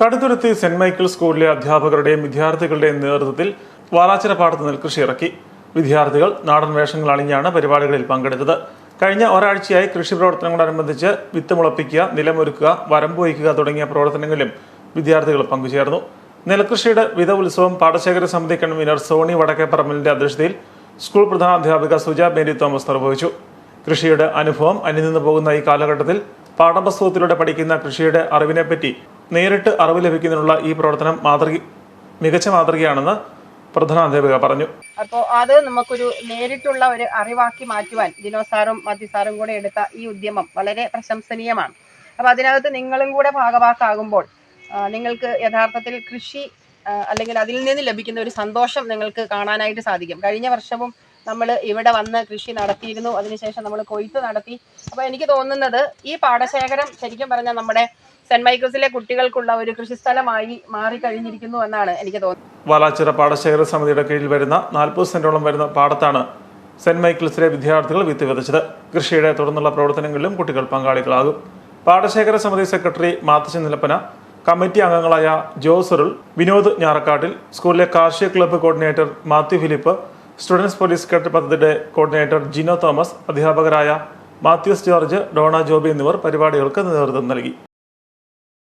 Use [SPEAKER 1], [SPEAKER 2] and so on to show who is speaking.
[SPEAKER 1] Kaduthuruthy saint Michael സ്കൂളിലെ അധ്യാപകരുടെയും വിദ്യാർത്ഥികളുടെയും നേതൃത്വത്തിൽ വാലാച്ചിര പാടത്ത് നെൽകൃഷി ഇറക്കി. വിദ്യാർത്ഥികൾ നാടൻ വേഷങ്ങൾ അണിഞ്ഞാണ് പരിപാടികളിൽ പങ്കെടുത്തത്. കഴിഞ്ഞ ഒരാഴ്ചയായി കൃഷി പ്രവർത്തനങ്ങളോടനുബന്ധിച്ച് വിത്ത് മുളപ്പിക്കുക നിലമൊരുക്കുക വരമ്പ് വഹിക്കുക തുടങ്ങിയ പ്രവർത്തനങ്ങളിലും വിദ്യാർത്ഥികൾ പങ്കുചേർന്നു. നെൽകൃഷിയുടെ വിധ ഉത്സവം പാടശേഖര സമിതി കൺവീനർ സോണി വടക്കേപ്പറമ്പലിന്റെ അധ്യക്ഷതയിൽ സ്കൂൾ പ്രധാനാധ്യാപിക സുജ മേരി തോമസ് നിർവഹിച്ചു. കൃഷിയുടെ അനുഭവം അന്യനിന്നു പോകുന്ന ഈ കാലഘട്ടത്തിൽ പാഠപുസ്തകത്തിലൂടെ പഠിക്കുന്ന കൃഷിയുടെ അറിവിനെപ്പറ്റി നേരിട്ട് അറിവ് ലഭിക്കുന്നതിനുള്ള ഈ പ്രവർത്തനം മാതൃക മികച്ച മാതൃകയാണെന്ന് പ്രധാനാധ്യാപിക പറഞ്ഞു.
[SPEAKER 2] അപ്പോൾ അത് നമുക്കൊരു നേരിട്ടുള്ള ഒരു അറിവാക്കി മാറ്റുവാൻ ദിനോസാറും സാറും മതി കൂടെ എടുത്ത ഈ ഉദ്യമം വളരെ പ്രശംസനീയമാണ്. അപ്പോൾ അതിനകത്ത് നിങ്ങളും കൂടെ ഭാഗവാക്കാകുമ്പോൾ നിങ്ങൾക്ക് യഥാർത്ഥത്തിൽ കൃഷി അല്ലെങ്കിൽ അതിൽ നിന്ന് ലഭിക്കുന്ന ഒരു സന്തോഷം നിങ്ങൾക്ക് കാണാനായിട്ട് സാധിക്കും. കഴിഞ്ഞ വർഷവും നമ്മൾ ഇവിടെ വന്ന് കൃഷി നടത്തിയിരുന്നു. അതിനുശേഷം നമ്മൾ കൊയ്ത്ത് നടത്തി. അപ്പോൾ എനിക്ക് തോന്നുന്നത് ഈ പാടശേഖരം ശരിക്കും പറഞ്ഞാൽ നമ്മുടെ സെന്റ് മൈക്കിൾസിലെ കുട്ടികൾക്കുള്ള ഒരു കൃഷിസ്ഥലമായി മാറിക്കഴിഞ്ഞിരിക്കുന്നു എന്നാണ് എനിക്ക് തോന്നുന്നത്.
[SPEAKER 1] വാലാച്ചിറ പാടശേഖര സമിതിയുടെ കീഴിൽ വരുന്ന നാൽപ്പത് സെന്റോളം വരുന്ന പാടത്താണ് സെന്റ് മൈക്കിൾസിലെ വിദ്യാർത്ഥികൾ വിത്ത് വിതച്ചത് കൃഷിയുടെ തുടർന്നുള്ള പ്രവർത്തനങ്ങളിലും കുട്ടികൾ പങ്കാളികളാകും. പാടശേഖര സമിതി സെക്രട്ടറി മാത്തശ്ശി നിലപ്പന കമ്മിറ്റി അംഗങ്ങളായ ജോസറുൾ വിനോദ് ഞാറക്കാട്ടിൽ സ്കൂളിലെ കാർഷിക club coordinator Mathew Philip students police cadet പദ്ധതിയുടെ കോർഡിനേറ്റർ ജിനോ തോമസ് അധ്യാപകരായ മാത്യൂസ് ജോർജ് ഡോണ ജോബി എന്നിവർ പരിപാടികൾക്ക് നേതൃത്വം നൽകി.